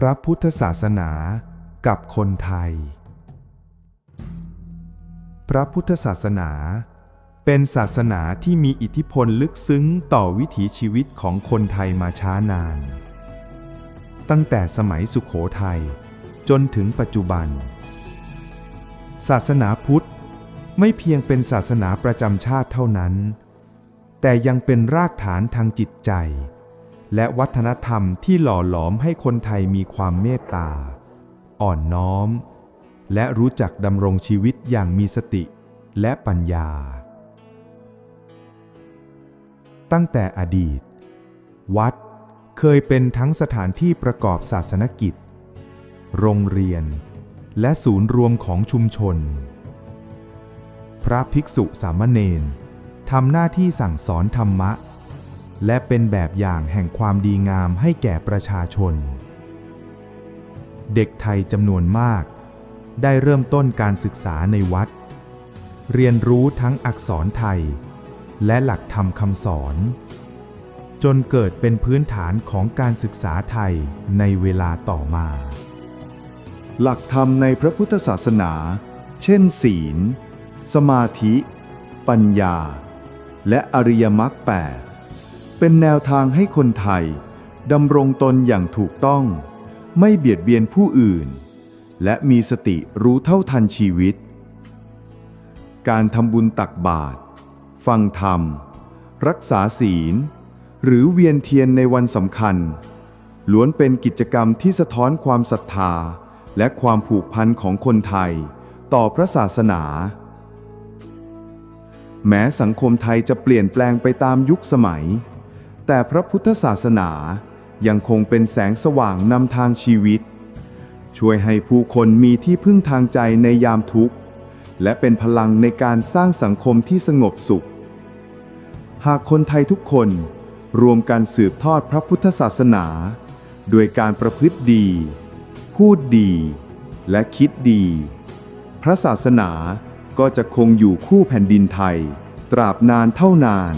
พระพุทธศาสนากับคนไทย พระพุทธศาสนา เป็นศาสนาที่มีอิทธิพลลึกซึ้งต่อวิถีชีวิตของคนไทยมาช้านาน ตั้งแต่สมัยสุขโขทัยจนถึงปัจจุบัน ศาสนาพุทธไม่เพียงเป็นศาสนาประจำชาติเท่านั้น แต่ยังเป็นรากฐานทางจิตใจ และวัฒนธรรมที่หล่อหลอมให้คนไทยมีความเมตตา อ่อนน้อม และรู้จักดำรงชีวิตอย่างมีสติและปัญญา ตั้งแต่อดีต วัดเคยเป็นทั้งสถานที่ประกอบศาสนกิจ โรงเรียน และศูนย์รวมของชุมชน พระภิกษุสามเณรทำหน้าที่สั่งสอนธรรมะ และเป็นแบบอย่างแห่งความดีงามให้แก่ประชาชน เด็กไทยจำนวนมาก ได้เริ่มต้นการศึกษาในวัด เรียนรู้ทั้งอักษรไทย และหลักธรรมคำสอน จนเกิดเป็นพื้นฐานของการศึกษาไทยในเวลาต่อมา หลักธรรมในพระพุทธศาสนา เช่น ศีล สมาธิ ปัญญา และอริยมรรคแปด เป็นแนวทางให้คนไทยดำรงตนอย่างถูกต้อง ไม่เบียดเบียนผู้อื่น และมีสติรู้เท่าทันชีวิต การทำบุญตักบาตรฟังธรรม รักษาศีล หรือเวียนเทียนในวันสำคัญ ล้วนเป็นกิจกรรมที่สะท้อนความศรัทธา และความผูกพันของคนไทย ต่อพระศาสนา แม้สังคมไทยจะเปลี่ยนแปลงไปตามยุคสมัย แต่พระพุทธศาสนายังคงเป็นแสงสว่างนำทางชีวิต ช่วยให้ผู้คนมีที่พึ่งทางใจในยามทุกข์ และเป็นพลังในการสร้างสังคมที่สงบสุข หากคนไทยทุกคนรวมกันสืบทอดพระพุทธศาสนา โดยการประพฤติดี พูดดี และคิดดี พระศาสนาก็จะคงอยู่คู่แผ่นดินไทย ตราบนานเท่านาน